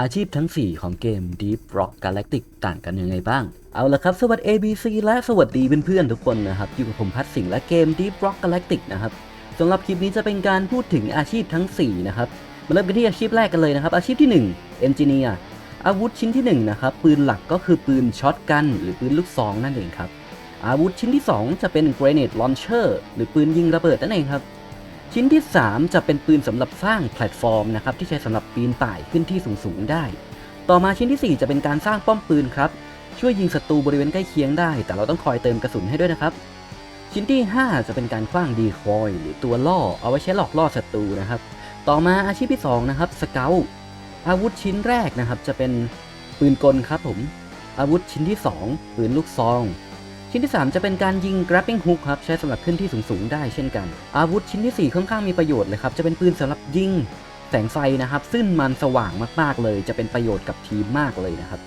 อาชีพทั้ง 4 ของเกม Deep Rock Galactic ต่างกันยังไงบ้าง เอาละครับ สวัสดี ABC และสวัสดีเพื่อนๆทุกคนนะครับ อยู่กับผมพัดสิงห์และเกม Deep Rock Galactic นะครับสำหรับคลิปนี้จะเป็นการพูดถึงอาชีพทั้ง 4 นะครับ มาเริ่มกันที่อาชีพแรกกันเลยนะครับ อาชีพที่1 Engineer อาวุธชิ้นที่1นะครับปืนหลักก็คือปืนช็อตกัน หรือปืนลูกซองนั่นเองครับอาวุธชิ้นที่ 2 จะเป็น Grenade Launcher หรือปืนยิงระเบิดนั่นเองครับ ชิ้นที่ 3 จะเป็นปืนสำหรับสร้างแพลตฟอร์มนะครับที่ใช้สำหรับปีนป่ายขึ้นที่สูงๆได้ ต่อมาชิ้นที่ 4 จะเป็นการสร้างป้อมปืนครับช่วยยิงศัตรูบริเวณใกล้เคียงได้ แต่เราต้องคอยเติมกระสุนให้ด้วยนะครับ ชิ้นที่ 5 จะเป็นการคว้างดีคอย หรือตัวล่อเอาไว้ใช้หลอกล่อศัตรูนะครับ ต่อมาอาชีพที่ 2 นะครับสเกลอาวุธชิ้นแรกนะครับจะเป็นปืนกลครับผมอาวุธชิ้นที่ 2 ปืนลูกซอง ชิ้นที่ 3 จะเป็นการยิง grappling hook ครับใช้สำหรับขึ้นที่สูงๆได้เช่นกัน อาวุธชิ้นที่ 4 ค่อนข้างมีประโยชน์เลยครับจะเป็นปืนสำหรับยิงแสงไฟนะครับ ซึ่งมันสว่างมากๆเลย จะเป็นประโยชน์กับทีมมากเลยนะครับ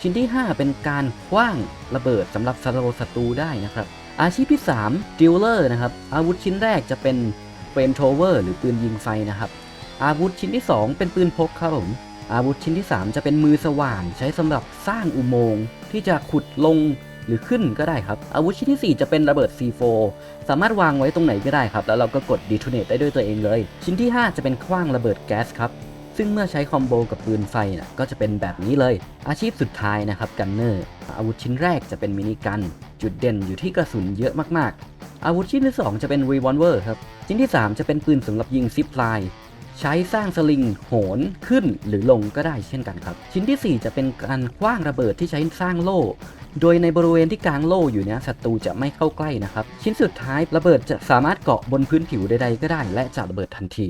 ชิ้นที่ 5 เป็นการคว้างระเบิดสำหรับสโลศัตรูได้นะครับ อาชีพที่3 dealer นะครับอาวุธชิ้นแรกจะเป็น flame thrower หรือปืนยิงไฟนะครับ อาวุธชิ้นที่ 2 เป็นปืนพกครับผมอาวุธชิ้นที่ 3 จะเป็นมือสว่านใช้สำหรับสร้างอุโมงค์ที่จะขุดลง หรือขึ้นก็ได้ครับ อาวุธชิ้นที่ 4 จะเป็นระเบิด C4 สามารถวางไว้ตรงไหนก็ได้ครับ แล้วเราก็กด detonate ได้ด้วยตัวเองเลย ชิ้นที่ 5 จะเป็นคว้างระเบิดแก๊สครับซึ่งเมื่อใช้คอมโบกับปืนไฟนะก็จะเป็นแบบนี้เลย อาชีพสุดท้ายนะครับกันเนอร์อาวุธชิ้นแรกจะเป็นมินิกัน จุดเด่นอยู่ที่กระสุนเยอะมากๆ อาวุธชิ้นที่ 2 จะเป็นรีวอลเวอร์ครับ ชิ้นที่ 3 จะเป็นปืนสำหรับยิงซิปไลน์ ใช้สร้างสลิงโหนขึ้นหรือลงก็ได้เช่นกันครับ ชิ้นทีสี่ 4 จะเป็นการคว้างระเบิดที่ใช้สร้างโล่ โดยในบริเวณที่กลางโล่อยู่เนี้ยศัตรูจะไม่เข้าใกล้นะครับ ชิ้นสุดท้ายระเบิดจะสามารถเกาะบนพื้นผิวใดๆก็ได้ และจะระเบิดทันที